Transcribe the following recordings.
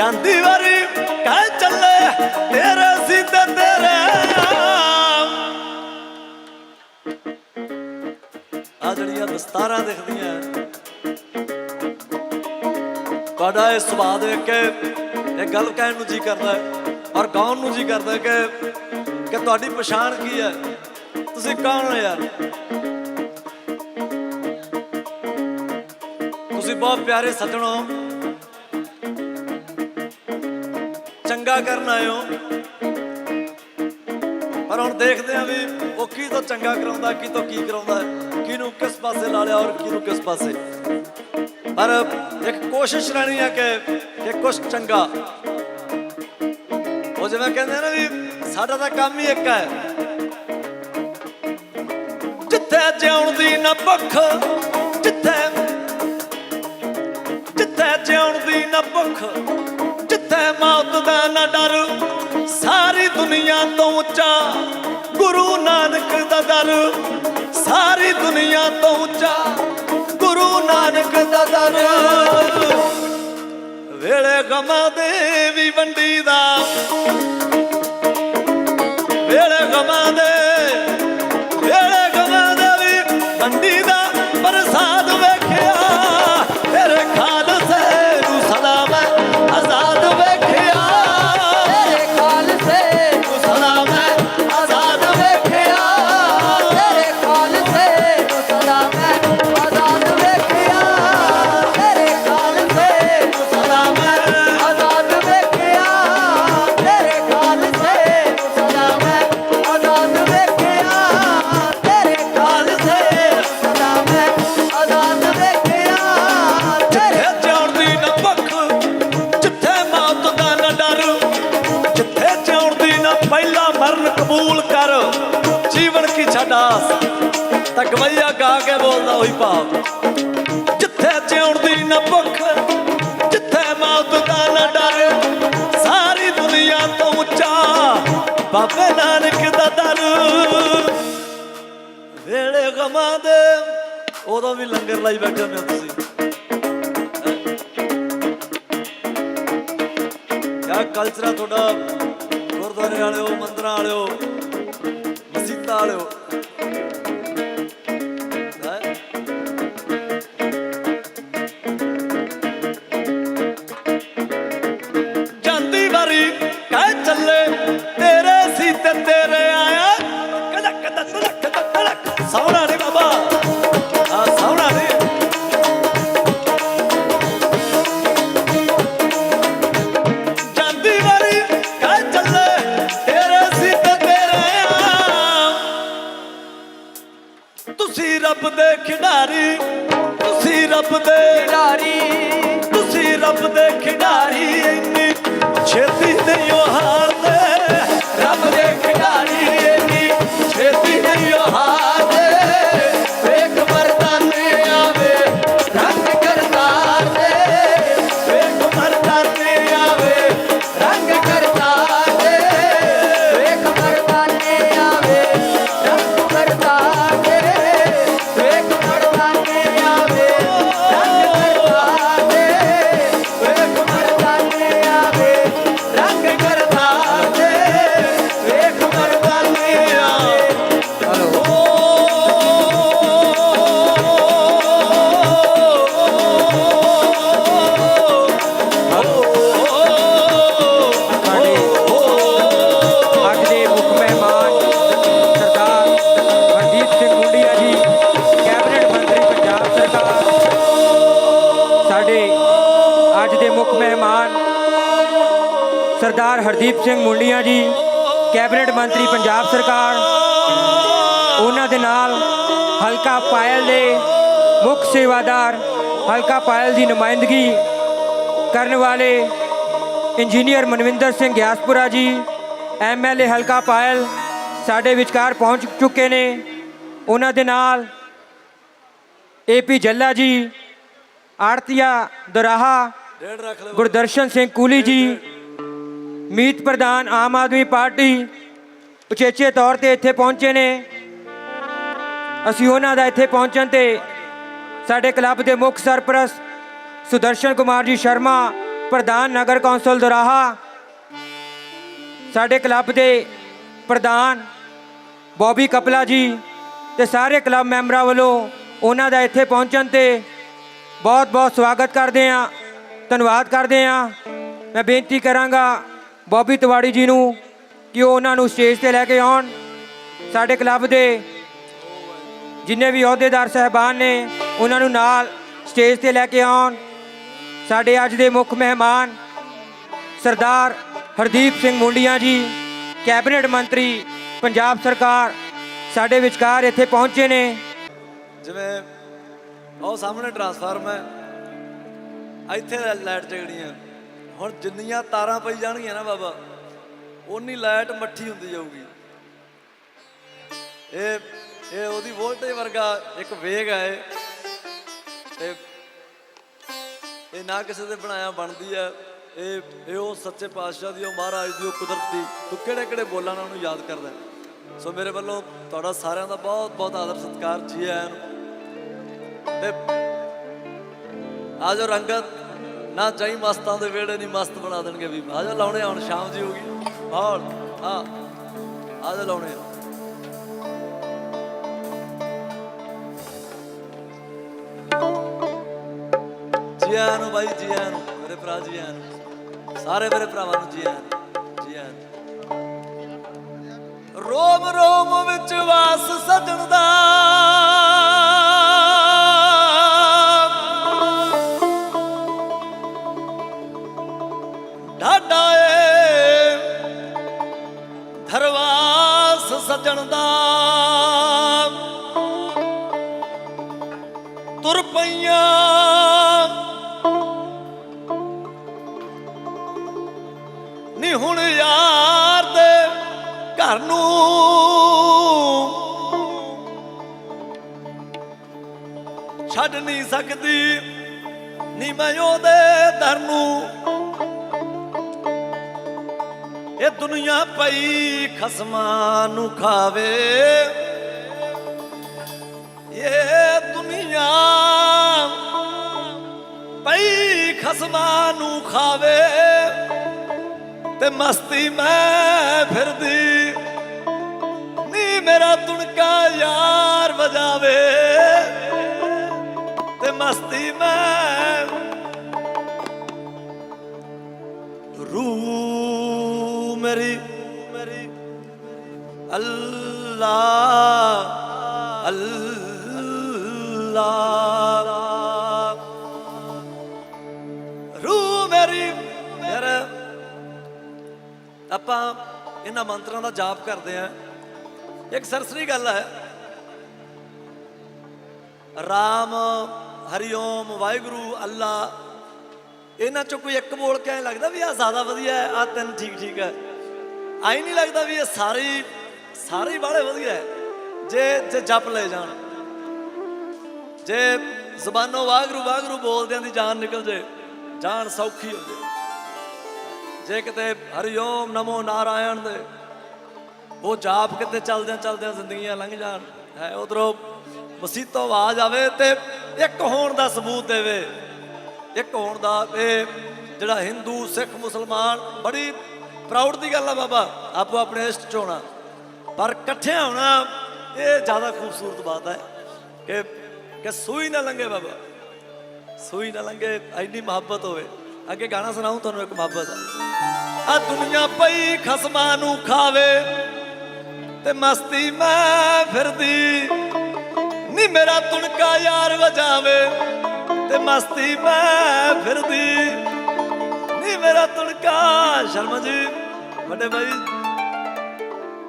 ਜਾਂਦੀ ਵਾਰੀ ਕਹਿ ਚੱਲੇ, ਤੇਰੇ ਸੀ ਤੇਰੇ ਆ। ਜਿਹੜੀਆਂ ਦਸਤਾਰਾਂ ਦਿਖਦੀਆਂ ਤੁਹਾਡਾ ਇਹ ਸੁਭਾਅ ਦੇਖ ਕੇ ਇਹ ਗੱਲ ਕਹਿਣ ਨੂੰ ਜੀ ਕਰਦਾ ਹੈ ਔਰ ਗਾਉਣ ਨੂੰ ਜੀ ਕਰਦਾ ਕਿ ਕਿ ਤੁਹਾਡੀ ਪਛਾਣ ਕੀ ਹੈ ਤੁਸੀਂ ਕੌਣ ਹੋ ਯਾਰ? ਤੁਸੀਂ ਬਹੁਤ ਪਿਆਰੇ ਸੱਜਣੋ। ਚੰਗਾ ਕਰਨ ਆਏ ਪਰ ਹੁਣ ਦੇਖਦੇ ਆ ਵੀ ਉਹ ਕੀ ਤੋਂ ਚੰਗਾ ਕਰਾਉਂਦਾ, ਕੀ ਤੋਂ ਕੀ ਕਰਾਉਂਦਾ, ਕਿਹਨੂੰ ਕਿਸ ਪਾਸੇ ਲਾ ਲਿਆ ਔਰ ਕਿਹਨੂੰ ਕਿਸ ਪਾਸੇ। ਪਰ ਇੱਕ ਕੋਸ਼ਿਸ਼ ਰਹਿਣੀ ਹੈ ਕਿ ਕਿ ਕੁਛ ਚੰਗਾ। ਉਹ ਜਿਵੇਂ ਕਹਿੰਦੇ ਆ ਨਾ ਵੀ ਸਾਡਾ ਤਾਂ ਕੰਮ ਹੀ ਇੱਕ ਹੈ। ਜਿੱਥੇ ਜਿਉਣ ਦੀ ਨਾ ਭੁੱਖ, ਜਿੱਥੇ ਜਿੱਥੇ ਜਿਉਣ ਦੀ ਨਾ ਭੁੱਖ ਜਿੱਥੇ ਮੌਤ ਦਾ ਨਾ ਡਰ, ਸਾਰੀ ਦੁਨੀਆ ਤੋਂ ਉੱਚਾ ਗੁਰੂ ਨਾਨਕ ਦਾ ਦਰ। ਸਾਰੀ ਦੁਨੀਆ ਤੋਂ ਉੱਚਾ ਗੁਰੂ ਨਾਨਕ ਦਾ ਦਰ। ਵੇਲੇ ਗਮਾਂ ਦੇ ਵੀ ਵੰਡੀ ਦਾ। ਵੇਲੇ ਗਮਾਂ ਦੇ ਤਾਂ ਗਵਈਆ ਗਾ ਕੇ ਬੋਲਦਾ ਉਹੀ ਭਾਵ। ਜਿੱਥੇ ਜਿਉਣ ਦੀ ਨਾ ਭੁੱਖ, ਜਿੱਥੇ ਮੌਤ ਦਾ ਨਾ ਡਰ, ਸਾਰੀ ਦੁਨੀਆ ਤੋਂ ਉੱਚਾ ਬਾਬੇ ਨਾਨਕ ਦਾ ਦਰ। ਵੇਲੇ ਗਮਾਂ ਦੇ, ਉਦੋਂ ਵੀ ਲੰਗਰ ਲਾਈ ਬੈਠੇ ਹੁੰਦੇ ਹੋ ਤੁਸੀਂ। ਕਿਆ ਕਲਚਰ ਆ ਤੁਹਾਡਾ? ਗੁਰਦੁਆਰੇ ਵਾਲਿਓ, ਮੰਦਰਾਂ ਵਾਲਿਓ। ਮਸਜਿਦਾਂ ਵਾਲਿਓ ਖਿਡਾਰੀ ਤੁਸੀਂ ਰੱਬ ਦੇ ਖਿਡਾਰੀ ਸਰਦਾਰ ਹਰਦੀਪ ਸਿੰਘ ਮੁੰਡੀਆਂ ਜੀ, ਕੈਬਨਿਟ ਮੰਤਰੀ ਪੰਜਾਬ ਸਰਕਾਰ, ਉਹਨਾਂ ਦੇ ਨਾਲ ਹਲਕਾ ਪਾਇਲ ਦੇ ਮੁੱਖ ਸੇਵਾਦਾਰ, ਹਲਕਾ ਪਾਇਲ ਦੀ ਨੁਮਾਇੰਦਗੀ ਕਰਨ ਵਾਲੇ ਇੰਜੀਨੀਅਰ ਮਨਵਿੰਦਰ ਸਿੰਘ ਗਿਆਸਪੁਰਾ ਜੀ ਐਮਐਲਏ ਹਲਕਾ ਪਾਇਲ ਸਾਡੇ ਵਿਚਕਾਰ ਪਹੁੰਚ ਚੁੱਕੇ ਨੇ। ਉਹਨਾਂ ਦੇ ਨਾਲ ਏਪੀ ਜੱਲਾ ਜੀ, ਆੜਤੀਆ ਦਰਾਹਾ, ਗੁਰਦਰਸ਼ਨ ਸਿੰਘ ਕੂਲੀ ਜੀ ਮੀਤ ਪ੍ਰਧਾਨ ਆਮ ਆਦਮੀ ਪਾਰਟੀ ਉਚੇਚੇ ਤੌਰ ਤੇ ਇੱਥੇ ਪਹੁੰਚੇ ਨੇ। ਅਸੀਂ ਉਹਨਾਂ ਦਾ ਇੱਥੇ ਪਹੁੰਚਣ ਤੇ ਸਾਡੇ ਕਲੱਬ ਦੇ ਮੁੱਖ ਸਰਪ੍ਰਸਤ ਸੁਦਰਸ਼ਨ ਕੁਮਾਰ ਜੀ ਸ਼ਰਮਾ, ਪ੍ਰਧਾਨ ਨਗਰ ਕੌਂਸਲ ਦੁਰਾਹਾ, ਸਾਡੇ ਕਲੱਬ ਦੇ ਪ੍ਰਧਾਨ ਬੋਬੀ ਕਪਲਾ ਜੀ ਤੇ ਸਾਰੇ ਕਲੱਬ ਮੈਂਬਰਾਂ ਵੱਲੋਂ ਉਹਨਾਂ ਦਾ ਇੱਥੇ ਪਹੁੰਚਣ ਤੇ ਬਹੁਤ ਬਹੁਤ ਸਵਾਗਤ ਕਰਦੇ ਹਾਂ, ਧੰਨਵਾਦ ਕਰਦੇ ਹਾਂ। ਮੈਂ ਬੇਨਤੀ ਕਰਾਂਗਾ ਬੋਬੀ ਤਿਵਾੜੀ ਜੀ ਨੂੰ ਕਿ ਉਹ ਉਹਨਾਂ ਨੂੰ ਸਟੇਜ ਤੇ ਲੈ ਕੇ ਆਉਣ। ਸਾਡੇ ਕਲੱਬ ਦੇ ਜਿੰਨੇ ਵੀ ਅਹੁਦੇਦਾਰ ਸਹਿਬਾਨ ਨੇ, ਉਹਨਾਂ ਨੂੰ ਨਾਲ ਸਟੇਜ ਤੇ ਲੈ ਕੇ ਆਉਣ। ਸਾਡੇ ਅੱਜ ਦੇ ਮੁੱਖ ਮਹਿਮਾਨ ਸਰਦਾਰ ਹਰਦੀਪ ਸਿੰਘ ਮੁੰਡੀਆਂ ਜੀ, ਕੈਬਨਿਟ ਮੰਤਰੀ ਪੰਜਾਬ ਸਰਕਾਰ ਸਾਡੇ ਵਿਚਕਾਰ ਇੱਥੇ ਪਹੁੰਚੇ ਨੇ। ਜਿਵੇਂ ਉਹ ਸਾਹਮਣੇ ਟਰਾਂਸਫਾਰਮ ਹੈ, ਇੱਥੇ ਲਾਈਟ ਜਗਣੀ ਹੈ ਹੁਣ ਜਿੰਨੀਆਂ ਤਾਰਾਂ ਪਈ ਜਾਣਗੀਆਂ ਨਾ ਬਾਬਾ ਉਨੀ ਲਾਈਟ ਮੱਠੀ ਹੁੰਦੀ ਜਾਊਗੀ। ਇਹ ਇਹ ਉਹਦੀ ਵੋਲਟੇਜ ਵਰਗਾ ਇੱਕ ਵੇਗ ਹੈ ਇਹ। ਇਹ ਨਾ ਕਿਸੇ ਦੇ ਬਣਾਇਆ ਬਣਦੀ ਹੈ ਇਹ ਇਹ ਉਹ ਸੱਚੇ ਪਾਤਸ਼ਾਹ ਦੀ, ਉਹ ਮਹਾਰਾਜ ਦੀ, ਉਹ ਕੁਦਰਤ। ਦੀ ਤੂੰ ਕਿਹੜੇ ਕਿਹੜੇ ਬੋਲਾਂ ਨਾਲ ਉਹਨੂੰ ਯਾਦ ਕਰਦਾ? ਸੋ ਮੇਰੇ ਵੱਲੋਂ ਤੁਹਾਡਾ ਸਾਰਿਆਂ ਦਾ ਬਹੁਤ ਬਹੁਤ ਆਦਰ ਸਤਿਕਾਰ ਜੀ ਆਇਆਂ ਨੂੰ। ਤੇ ਆਜੋ ਰੰਗਤ। ਨਾ ਚਾਹੀ ਮਸਤਾਂ ਦੇ ਵੇੜੇ ਨਹੀਂ ਮਸਤ ਬਣਾ ਦੇਣਗੇ ਵੀ ਆਜੋ ਲਾਉਣੇ ਹੁਣ ਸ਼ਾਮ ਜੀ ਹੋ ਗਈ। ਹਾਲ ਹਾਂ। ਆਜੋ ਲਾਉਣੇ ਆ। ਨੂੰ ਬਾਈ ਜੀ ਆਇਆਂ ਨੂੰ। ਮੇਰੇ ਭਰਾ ਜੀ ਆਇਆਂ ਨੂੰ। ਸਾਰੇ ਮੇਰੇ ਭਰਾਵਾਂ ਨੂੰ ਜੀ ਆਇਆਂ ਰੋਮ ਰੋਮ ਵਿੱਚ ਵਾਸ ਸਜਣ ਦਾ। ਤੁਰ ਪਈਆਂ। ਨੀ ਹੁਣ ਯਾਰ ਦੇ ਘਰ ਨੂੰ। ਛੱਡ ਨਹੀਂ ਸਕਦੀ, ਨੀ ਮੈਂ ਉਹਦੇ ਦਰ ਨੂੰ। ਇਹ ਦੁਨੀਆ ਪਈ ਖਸਮਾਂ ਨੂੰ ਖਾਵੇ। ਇਹ ਪਈ ਨੂੰ ਖਾਵੇ ਤੇ ਮਸਤੀ ਮੈਂ ਫਿਰਦੀ। ਨੀ ਮੇਰਾ ਤੁਣਕਾ ਯਾਰ ਵਜਾਵੇ। ਰੂ ਮੇਰੀ, ਯਾਰ ਆਪਾਂ ਇਹਨਾਂ ਮੰਤਰਾਂ ਦਾ ਜਾਪ ਕਰਦੇ ਆਂ ਇੱਕ ਸਰਸਰੀ ਗੱਲ ਹੈ। ਰਾਮ, ਹਰੀਓਮ, ਵਾਹਿਗੁਰੂ, ਅੱਲਾ, ਇਹਨਾਂ ਚੋਂ ਕੋਈ ਇੱਕ ਬੋਲ ਕੇ ਐਂ ਲੱਗਦਾ ਵੀ ਆ ਜ਼ਿਆਦਾ ਵਧੀਆ ਹੈ ਆ ਤਿੰਨ ਠੀਕ ਠੀਕ ਹੈ। ਆਈ ਨਹੀਂ ਲੱਗਦਾ ਵੀ ਇਹ ਸਾਰੇ ਸਾਰੇ ਹੀ ਬਾਲੇ ਵਧੀਆ ਹੈ। ਜੇ ਜੇ ਜਪ ਲੈ ਜਾਣ। ਜੇ ਜ਼ਬਾਨੋਂ ਵਾਹਿਗੁਰੂ ਵਾਹਿਗੁਰੂ ਬੋਲਦਿਆਂ ਦੀ ਜਾਨ ਨਿਕਲ ਜੇ। ਜਾਨ ਸੌਖੀ ਹੋ। ਜੇ ਜੇ ਕਿਤੇ ਹਰੀ ਓਮ ਨਮੋ ਨਾਰਾਇਣ ਦੇ, ਉਹ ਜਾਪ ਕਿਤੇ ਚਲਦਿਆਂ ਚਲਦਿਆਂ ਜ਼ਿੰਦਗੀਆਂ ਲੰਘ ਜਾਣ। ਹੈ ਉਧਰੋਂ ਮਸੀਤੋਂ ਆਵਾਜ਼ ਆਵੇ ਤੇ ਇੱਕ ਹੋਣ ਦਾ ਸਬੂਤ ਦੇਵੇ। ਇੱਕ ਹੋਣ ਦਾ ਇਹ ਜਿਹੜਾ ਹਿੰਦੂ, ਸਿੱਖ, ਮੁਸਲਮਾਨ, ਬੜੀ ਪ੍ਰਾਊਡ ਦੀ ਗੱਲ ਆ ਬਾਬਾ। ਆਪੋ ਆਪਣੇ ਇਸ਼ਟ ਚ ਹੋਣਾ। ਪਰ ਇਕੱਠਿਆਂ ਹੋਣਾ ਇਹ ਜ਼ਿਆਦਾ ਖੂਬਸੂਰਤ ਬਾਤ ਹੈ ਕਿ ਕਿ ਸੂਈ ਨਾ ਲੰਗੇ ਬਾਬਾ। ਸੂਈ ਨਾ ਲੰਗੇ ਐਡੀ ਮੁਹੱਬਤ ਹੋਵੇ। ਅੱਗੇ ਗਾਣਾ ਸੁਣਾਉਂ ਤੁਹਾਨੂੰ ਇੱਕ ਮੁਹੱਬਤ ਆ। ਦੁਨੀਆ ਪਈ ਖਸਮਾਂ ਨੂੰ ਖਾਵੇ ਤੇ ਮਸਤੀ ਮੈਂ ਫਿਰਦੀ। ਨੀ ਮੇਰਾ ਤੁਣਕਾ ਯਾਰ ਵਜਾਵੇ ਤੇ ਮਸਤੀ ਮੈਂ ਫਿਰਦੀ। ਨੀ ਮੇਰਾ ਤੁਣਕਾ, ਸ਼ਰਮਾ ਜੀ, ਵੱਡੇ ਭਾਈ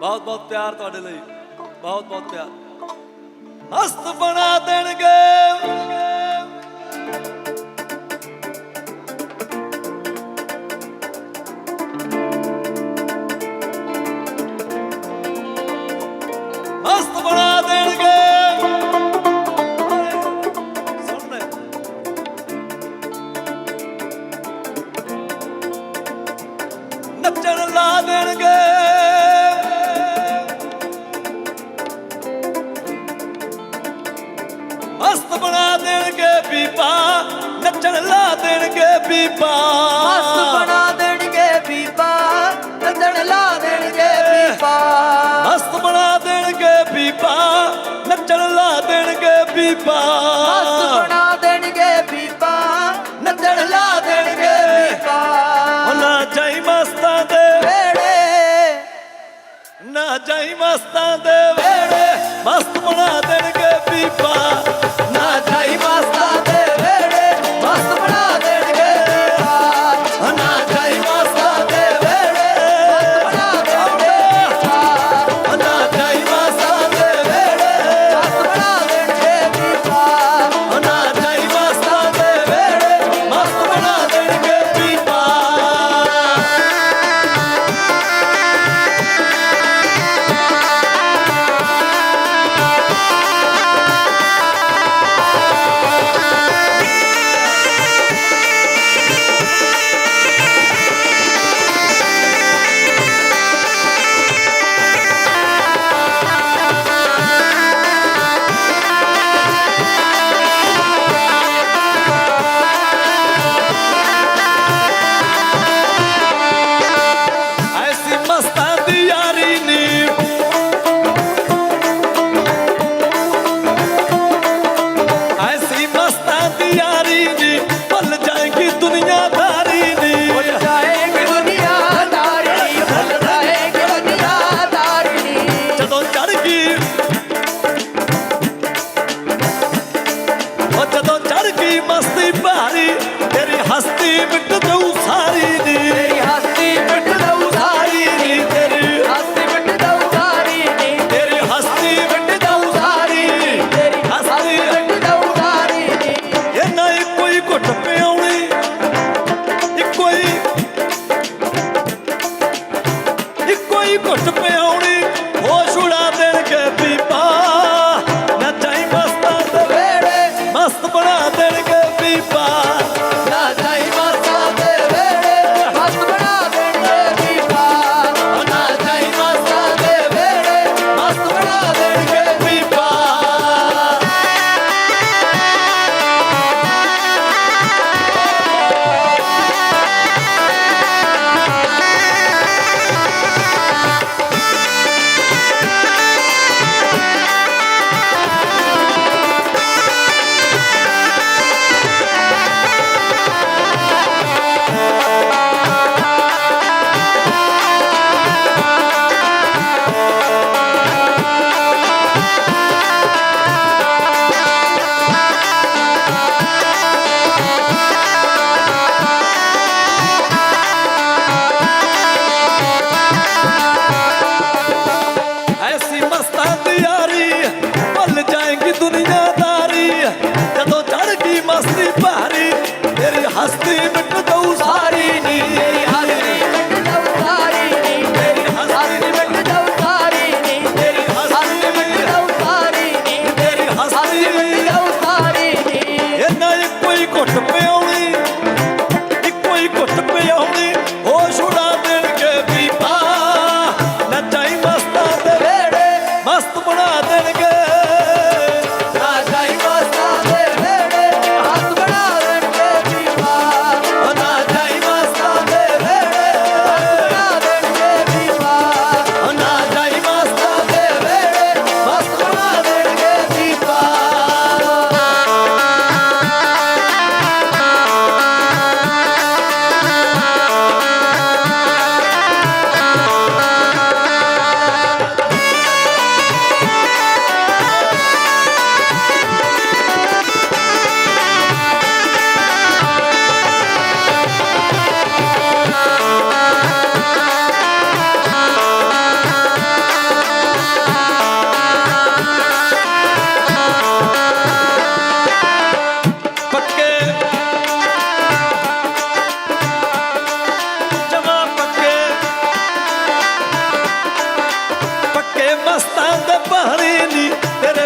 ਬਹੁਤ ਬਹੁਤ ਪਿਆਰ ਤੁਹਾਡੇ ਲਈ। ਬਹੁਤ ਬਹੁਤ ਪਿਆਰ। ਮਸਤ ਬਣਾ ਦੇਣਗੇ। ਮਸਤ ਬਣਾ ਦੇਣਗੇ ਬੀਬਾ। ਮਸਤ ਬਣਾ ਦੇਣਗੇ ਬੀਬਾ। ਲਾ ਦੇਣਗੇ ਬੀਬਾ। ਨਾ ਮਸਤਾਂ ਦੇ ਵੇੜੇ। ਨਾ ਜਾਈ ਮਸਤਾਂ ਦੇ ਵੇੜੇ। ਮਸਤ ਬਣਾ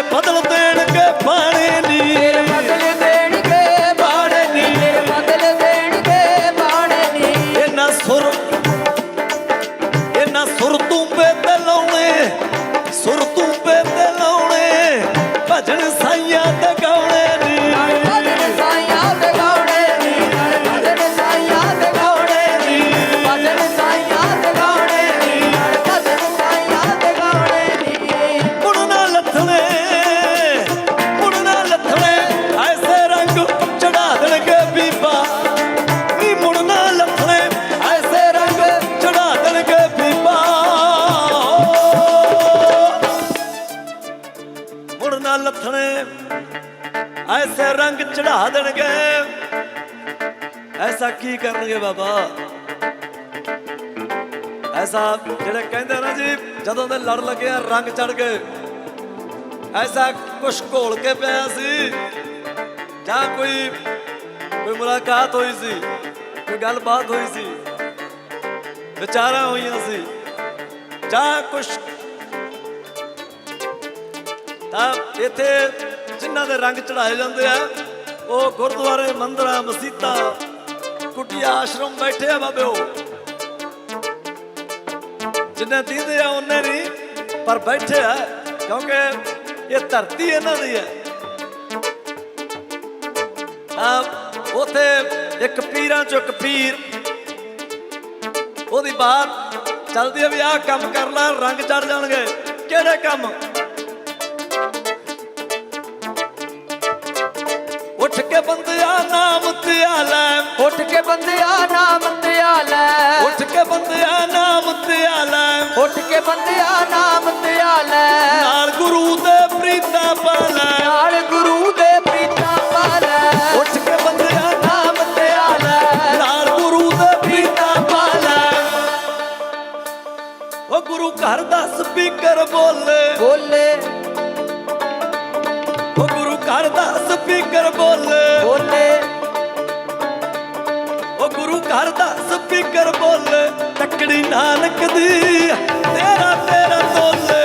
ਬਦਲਦੇ ਬਾਬਾ। ਐਸਾ ਜਿਹੜੇ ਕਹਿੰਦੇ ਨਾ ਜੀ, ਜਦੋਂ ਦੇ ਲੜ ਲੱਗੇ ਰੰਗ ਚੜ ਗਏ। ਐਸਾ ਕੁਛ ਘੋਲ ਕੇ ਪਿਆ ਸੀ। ਜਾਂ ਕੋਈ ਕੋਈ ਮੁਲਾਕਾਤ ਹੋਈ ਸੀ, ਕੋਈ ਗੱਲਬਾਤ ਹੋਈ ਸੀ। ਵਿਚਾਰਾਂ ਹੋਈਆਂ ਸੀ। ਜਾਂ ਕੁਛ ਤਾਂ ਇੱਥੇ ਜਿਨ੍ਹਾਂ ਦੇ ਰੰਗ ਚੜਾਏ ਜਾਂਦੇ ਆ, ਉਹ ਗੁਰਦੁਆਰੇ ਮੰਦਰਾਂ, ਮਸੀਤਾਂ ਕੁਟੀਆ ਆਸ਼ਰਮ ਬੈਠੇ ਆ ਬਾਬਿਓ ਜਿੰਨੇ ਦੀਦੇ ਆ, ਉਹਨੇ ਨਹੀਂ ਪਰ ਬੈਠੇ ਆ, ਕਿਉਂਕਿ ਇਹ ਧਰਤੀ ਇਹਨਾਂ ਦੀ ਹੈ ਆ ਉਥੇ ਇੱਕ ਪੀਰਾਂ ਚੋਂ ਇੱਕ ਪੀਰ, ਉਹਦੀ ਬਾਤ ਚੱਲਦੀ ਹੈ ਵੀ ਆਹ ਕੰਮ ਕਰ ਲੈ, ਰੰਗ ਚੜ ਜਾਣਗੇ। ਕਿਹੜੇ ਕੰਮ? ਉੱਠ ਕੇ ਬੰਦਿਆ ਨਾਮ ਧਿਆਲਾ ਉੱਠ ਕੇ ਬੰਦਿਆ ਨਾਮ ਧਿਆਲਾ ਉੱਠ ਕੇ ਬੰਦਿਆ ਨਾਮ ਧਿਆਲਾ ਨਾਲ ਗੁਰੂ ਦੇ ਪ੍ਰੀਤਾ ਪਾਲਾ। ਨਾਲ ਬੋਲੇ ਤੱਕੜੀ ਨਾਨਕ ਦੀ ਤੇਰਾ ਤੇਰਾ ਤੋਲੇ।